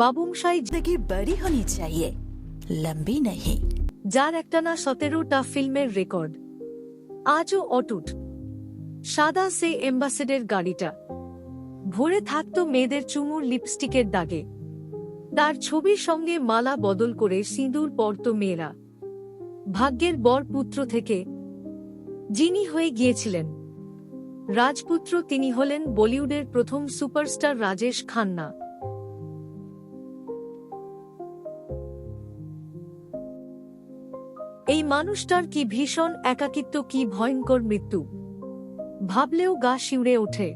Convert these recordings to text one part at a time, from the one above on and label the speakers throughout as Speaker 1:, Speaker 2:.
Speaker 1: বাবুম
Speaker 2: জিন্দগি বড়ি হনি চাইয়ে। লম্বি নহি।
Speaker 1: যার একটানা সতেরোটা ফিল্মের রেকর্ড। আজও অটুট। সাদা সে এম্বাসেডের গাড়িটা। ভরে থাকত মেয়েদের চুমুর লিপস্টিকের দাগে। তার ছবির সঙ্গে মালা বদল করে সিঁদুর পরত মেয়েরা। ভাগ্যের বর পুত্র থেকে যিনি হয়ে গিয়েছিলেন। রাজপুত্র তিনি হলেন বলিউডের প্রথম সুপারস্টার রাজেশ খান্না। এই মানুষটার কি ভীষণ একাকিত্ব, কি ভয়ঙ্কর মৃত্যু। ভাবলেও গা শিউরে ওঠে।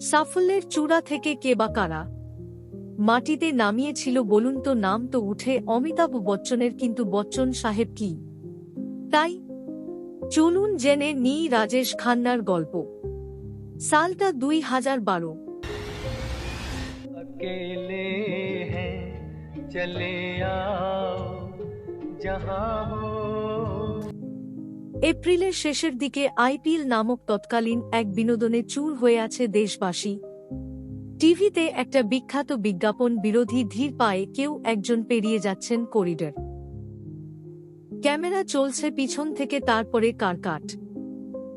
Speaker 1: সাফল্যের চূড়া থেকে কে বা কারা? মাটিতে নামিয়েছিল বলুন তো নাম তো উঠে অমিতাভ বচ্চনের, কিন্তু বচ্চন সাহেব কি? তাই চলুন জেনে নি রাজেশ খান্নার গল্প। সালটা দুই হাজার বারো।
Speaker 3: চলে আও
Speaker 1: এপ্রিলের শেষের দিকে আইপিএল নামক তৎকালীন এক বিনোদনে চুর হয়ে আছে দেশবাসী। টিভিতে একটা বিখ্যাত বিজ্ঞাপন বিরোধী ধীর পায়ে কেউ একজন পেরিয়ে যাচ্ছেন করিডর। ক্যামেরা চলছে পিছন থেকে তারপরে কারকাট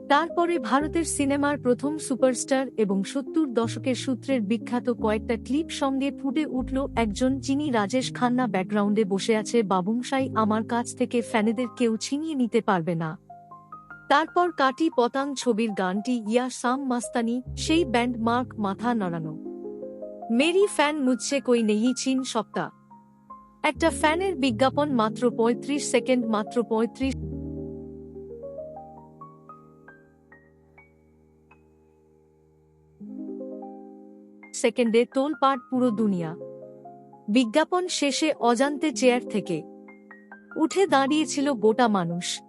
Speaker 1: তারপরে ভারতের সিনেমার প্রথম সুপারস্টার এবং সত্তর দশকের সূত্রের বিখ্যাত কয়েকটা ক্লিপ সঙ্গে ফুটে উঠল একজন যিনি রাজেশ খান্না ব্যাকগ্রাউন্ডে বসে আছে, বাবুমশাই, আমার কাছ থেকে ফ্যানেদের কেউ ছিনিয়ে নিতে পারবে না। তারপর কাটি পতাং ছবির গানটি ইয়া সাম মাস্তানি, সেই ব্যান্ড মার্ক মাথা নাড়ানো। মেরি ফ্যান মুঝছে কই নেই চিন সপ্তাহ। একটা ফ্যানের বিজ্ঞাপন মাত্র পঁয়ত্রিশ সেকেন্ড, মাত্র পঁয়ত্রিশ সেকেন্ডে তোলপাট পুরো দুনিয়া। বিজ্ঞাপন শেষে অজান্তে চেয়ার থেকে উঠে দাঁড়িয়েছিল গোটা মানুষ।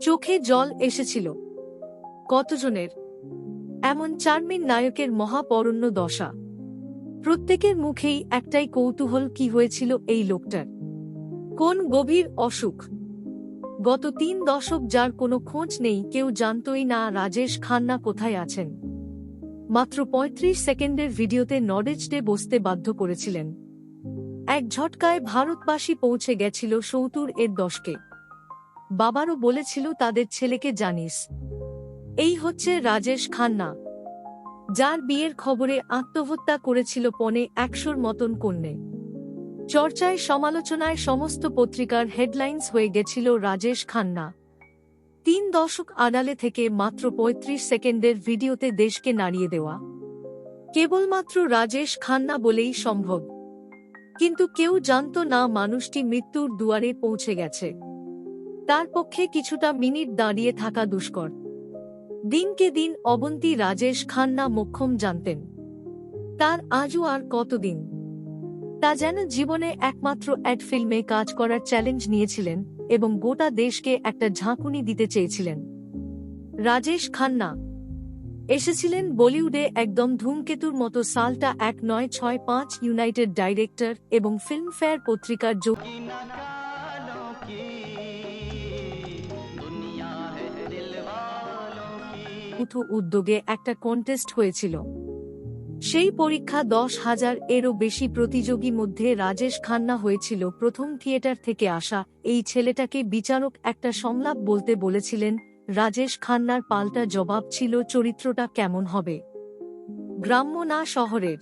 Speaker 1: চোখে জল এসেছিল। কতজনের? এমন চার্মিন নায়কের মহাপরণ্য দশা। প্রত্যেকের মুখেই একটাই কৌতূহল কি হয়েছিল এই লোকটার। কোন গভীর অসুখ? গত তিন দশক যার কোনো খোঁজ নেই, কেউ জানতই না রাজেশ খান্না কোথায় আছেন। মাত্র ৩৫ সেকেন্ডের ভিডিওতে নডেজ ডে বসতে বাধ্য করেছিলেন। এক ঝটকায় ভারতবাসী পৌঁছে গেছিল সৌতুর এর দশকে। বাবারও বলেছিল তাদের ছেলেকে জানিস। এই হচ্ছে রাজেশ খান্না। যার বিয়ের খবরে আত্মহত্যা করেছিল পনে একশোর মতন কন্যে। চর্চায় সমালোচনায় সমস্ত পত্রিকার হেডলাইন্স হয়ে গেছিল রাজেশ খান্না। তিন দশক আড়ালে থেকে মাত্র ৩৫ সেকেন্ডের ভিডিওতে দেশকে নাড়িয়ে দেওয়া। কেবলমাত্র রাজেশ খান্না বলেই সম্ভব। কিন্তু কেউ জানত না মানুষটি মৃত্যুর দুয়ারে পৌঁছে গেছে। তার পক্ষে কিছুটা মিনিট দাঁড়িয়ে থাকা দুষ্কর। দিনকে দিন অবন্তী রাজেশ খান্না মোক্ষম জানতেন। তার আজও আর কতদিন? তা যেন জীবনে একমাত্র অ্যাড ফিল্মে কাজ করার চ্যালেঞ্জ নিয়েছিলেন এবং গোটা দেশকে একটা ঝাঁকুনি দিতে চেয়েছিলেন। রাজেশ খান্না এসেছিলেন বলিউডে একদম ধূমকেতুর মতো সালটা এক নয় ছয় পাঁচ ইউনাইটেড ডাইরেক্টর এবং ফিল্মফেয়ার পত্রিকার যোগ উদ্যোগে একটা কন্টেস্ট হয়েছিল। সেই পরীক্ষা দশ হাজার এরও বেশি প্রতিযোগী মধ্যে রাজেশ খান্না হয়েছিল প্রথম থিয়েটার থেকে আসা। এই ছেলেটাকে বিচারক একটা সংলাপ বলতে বলেছিলেন, রাজেশ খান্নার পাল্টা জবাব ছিল চরিত্রটা কেমন হবে? গ্রাম্য না শহরের?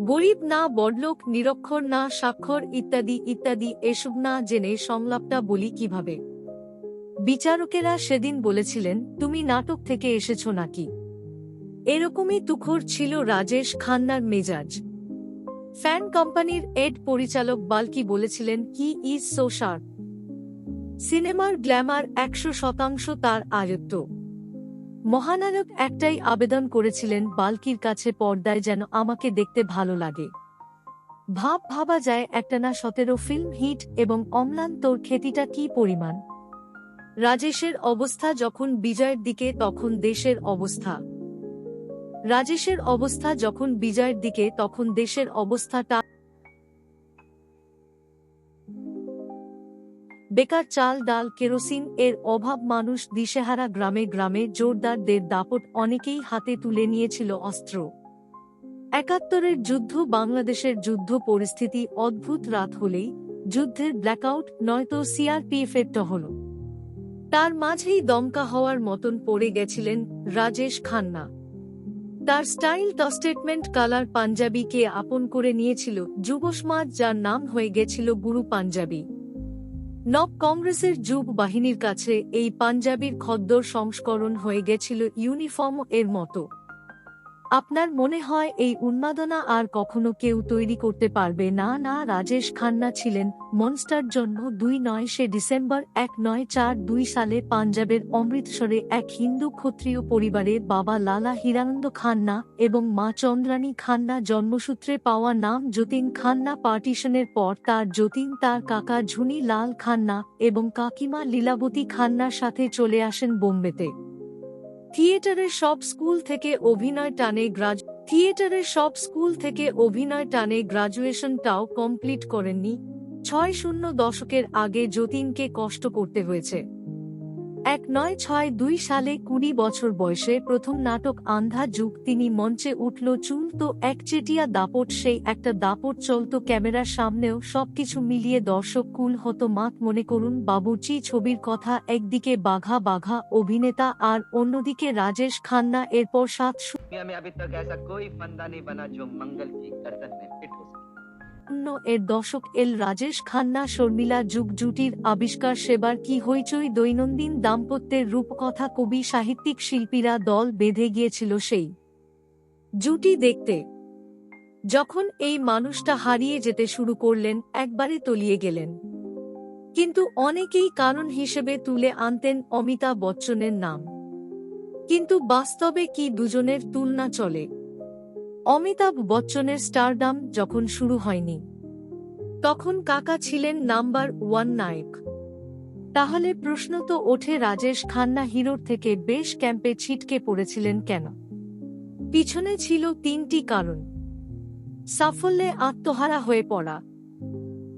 Speaker 1: গরিব না বড়লোক, নিরক্ষর না স্বাক্ষর, ইত্যাদি ইত্যাদি, এসব না জেনে সংলাপটা বলি কীভাবে? বিচারকেরা সেদিন বলেছিলেন, তুমি নাটক থেকে এসেছ নাকি? এরকমই তুখর ছিল রাজেশ খান্নার মেজাজ। ফ্যান কোম্পানির এড পরিচালক বালকি বলেছিলেন কি ইজ সো শার্প সিনেমার গ্ল্যামার একশো শতাংশ তার আয়ত্ত। মহানায়ক একটাই আবেদন করেছিলেন, বালকির কাছে পর্দায় যেন আমাকে দেখতে ভালো লাগে। ভাব ভাবা যায় একটানা সতেরো ফিল্ম হিট এবং অম্লান, তোর খ্যাতিটা কি পরিমাণ? রাজেশের অবস্থা যখন বিজয়ের দিকে, তখন দেশের অবস্থা। রাজেশের অবস্থা যখন বিজয়ের দিকে, তখন দেশের অবস্থাটা বেকার চাল ডাল কেরোসিন এর অভাব মানুষ দিশেহারা গ্রামে গ্রামে জোরদারদের দাপট অনেকেই হাতে তুলে নিয়েছিল অস্ত্র। একাত্তরের যুদ্ধ বাংলাদেশের যুদ্ধ পরিস্থিতি অদ্ভুত রাত হলেই যুদ্ধের ব্ল্যাকআউট, নয়তো সিআরপিএফ এর টহল। তার মাঝেই দমকা হওয়ার মতন পড়ে গেছিলেন রাজেশ খান্না। তার স্টাইল স্টেটমেন্ট কালার পাঞ্জাবিকে আপন করে নিয়েছিল, যুব সমাজ যার নাম হয়ে গেছিল গুরু পাঞ্জাবি। নব কংগ্রেসের যুব বাহিনীর কাছে এই পাঞ্জাবির খদ্দর সংস্করণ হয়ে গেছিল ইউনিফর্ম এর মতো। আপনার মনে হয় এই উন্মাদনা আর কখনো কেউ তৈরি করতে পারবে? না না, রাজেশ খান্না ছিলেন মনস্টার জন্ম দুই নয় সে ডিসেম্বর এক নয় চার দুই সালে পাঞ্জাবের অমৃতসরে এক হিন্দু ক্ষত্রিয় পরিবারে বাবা লালা হিরানন্দ খান্না এবং মা চন্দ্রানী খান্না জন্মসূত্রে পাওয়া নাম যতীন খান্না পার্টিশনের পর তার যতীন, তার কাকা ঝুনি লাল খান্না এবং কাকিমা লীলাবতী খান্নার সাথে চলে আসেন বোম্বেতে। থিয়েটারের সব স্কুল থেকে অভিনয় টানে গ্রাজ, থিয়েটারের সব স্কুল থেকে অভিনয় টানে গ্রাজুয়েশনটাও কমপ্লিট করেননি। ছয় শূন্য দশকের আগে যতীনকে কষ্ট করতে হয়েছে। এক নয় ছয় দুই সালে কুড়ি বছর বয়সে প্রথম নাটক আন্ধা যুগ তিনি মঞ্চে উঠল চুল তো একচেটিয়া দাপট, সেই একটা দাপট চলত ক্যামেরার সামনেও সবকিছু মিলিয়ে দর্শক কুল হতো মাত মনে করুন বাবুচি ছবির কথা একদিকে বাঘা বাঘা, অভিনেতা আর অন্যদিকে রাজেশ খান্না, এরপর সাত
Speaker 3: আমি
Speaker 1: একান্ন এর দশক এল রাজেশ খান্না, শর্মিলা যুগ জুটির আবিষ্কার সেবার কি হইচই? দৈনন্দিন দাম্পত্যের রূপকথা, কবি, সাহিত্যিক, শিল্পীরা দল বেঁধে গিয়েছিল সেই জুটি দেখতে। যখন এই মানুষটা হারিয়ে যেতে শুরু করলেন, একবারে তলিয়ে গেলেন। কিন্তু অনেকেই কারণ হিসেবে তুলে আনতেন অমিতাভ বচ্চনের নাম। কিন্তু বাস্তবে কি দুজনের তুলনা চলে? অমিতাভ বচ্চনের স্টারডাম যখন শুরু হয়নি। তখন কাকা ছিলেন নাম্বার ওয়ান নায়ক। তাহলে প্রশ্ন তো ওঠে রাজেশ খান্না হিরোর থেকে বেশ ক্যাম্পে ছিটকে পড়েছিলেন কেন? পিছনে ছিল তিনটি কারণ। সাফল্যে আত্মহারা হয়ে পড়া।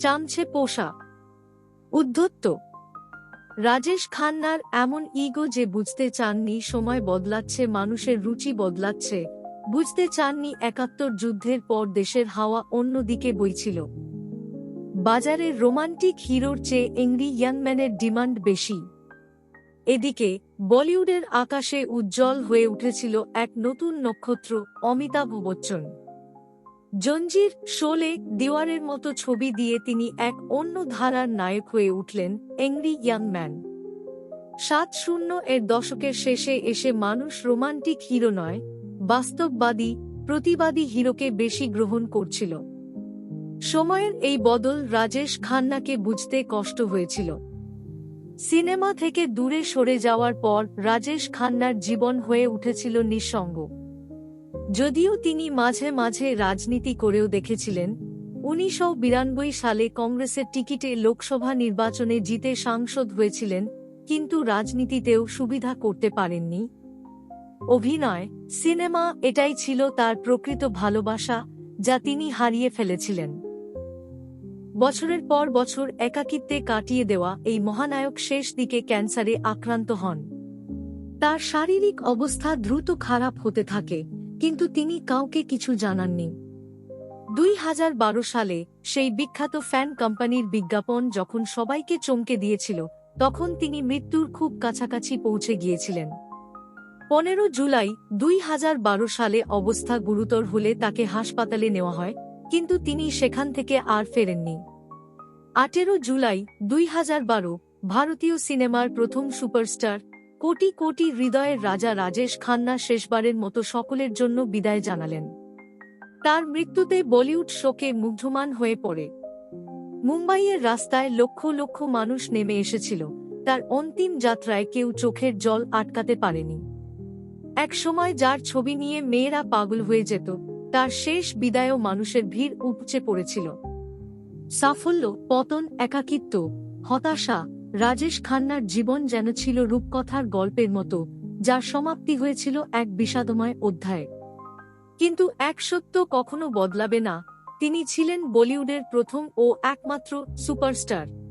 Speaker 1: চামছে পোষা। উদ্ধত্ত। রাজেশ খান্নার এমন ইগো যে বুঝতে চাননি, সময় বদলাচ্ছে, মানুষের রুচি বদলাচ্ছে বুঝতে চাননি একাত্তর যুদ্ধের পর দেশের হাওয়া অন্যদিকে বইছিল। বাজারে রোমান্টিক হিরোর চেয়ে এংরি ইয়াংম্যানের ডিমান্ড বেশি। এদিকে, বলিউডের আকাশে উজ্জ্বল হয়ে উঠেছিল এক নতুন নক্ষত্র, অমিতাভ বচ্চন। জঞ্জির শোলে দেওয়ারের মতো ছবি দিয়ে তিনি এক অন্য ধারার নায়ক হয়ে উঠলেন এংরি ইয়াং ম্যান সাত শূন্য এর দশকের শেষে এসে মানুষ রোমান্টিক হিরো নয় বাস্তববাদী, প্রতিবাদী হিরোকে বেশি গ্রহণ করছিল। সময়ের এই বদল রাজেশ খান্নাকে বুঝতে কষ্ট হয়েছিল। সিনেমা থেকে দূরে সরে যাওয়ার পর রাজেশ খান্নার জীবন হয়ে উঠেছিল নিঃসঙ্গ। যদিও তিনি মাঝে মাঝে রাজনীতি করেও দেখেছিলেন, উনিশশো বিরানব্বই সালে কংগ্রেসের টিকিটে লোকসভা নির্বাচনে জিতে সাংসদ হয়েছিলেন, কিন্তু রাজনীতিতেও সুবিধা করতে পারেননি। অভিনয়, সিনেমা, এটাই ছিল তার প্রকৃত ভালোবাসা, যা তিনি হারিয়ে ফেলেছিলেন। বছরের পর বছর একাকিত্বে কাটিয়ে দেওয়া এই মহানায়ক শেষ দিকে ক্যান্সারে আক্রান্ত হন। তার শারীরিক অবস্থা দ্রুত খারাপ হতে থাকে, কিন্তু তিনি কাউকে কিছু জানাননি। দুই হাজার বারো সালে সেই বিখ্যাত ফ্যান কোম্পানির বিজ্ঞাপন যখন সবাইকে চমকে দিয়েছিল, তখন তিনি মৃত্যুর খুব কাছাকাছি পৌঁছে গিয়েছিলেন। পনেরো জুলাই দুই হাজার বারো সালে অবস্থা গুরুতর হলে তাকে হাসপাতালে নেওয়া হয়, কিন্তু তিনি সেখান থেকে আর ফেরেননি। আঠেরো জুলাই দুই হাজার বারো ভারতীয় সিনেমার প্রথম সুপারস্টার, কোটি কোটি হৃদয়ের রাজা রাজেশ খান্না শেষবারের মতো সকলের জন্য বিদায় জানালেন। তার মৃত্যুতে বলিউড শোকে মুগ্ধমান হয়ে পড়ে। মুম্বাইয়ের রাস্তায় লক্ষ লক্ষ মানুষ নেমে এসেছিল, তার অন্তিম যাত্রায় কেউ চোখের জল আটকাতে পারেনি। এক সময় যার ছবি নিয়ে মেয়েরা পাগল হয়ে যেত, তার শেষ বিদায়ও মানুষের ভিড় উপচে পড়েছিল। সাফল্য, পতন, একাকিত্ব, হতাশা, রাজেশ খান্নার জীবন যেন ছিল রূপকথার গল্পের মতো, যার সমাপ্তি হয়েছিল এক বিষাদময় অধ্যায়। কিন্তু এক সত্য কখনো বদলাবে না, তিনি ছিলেন বলিউডের প্রথম ও একমাত্র সুপারস্টার।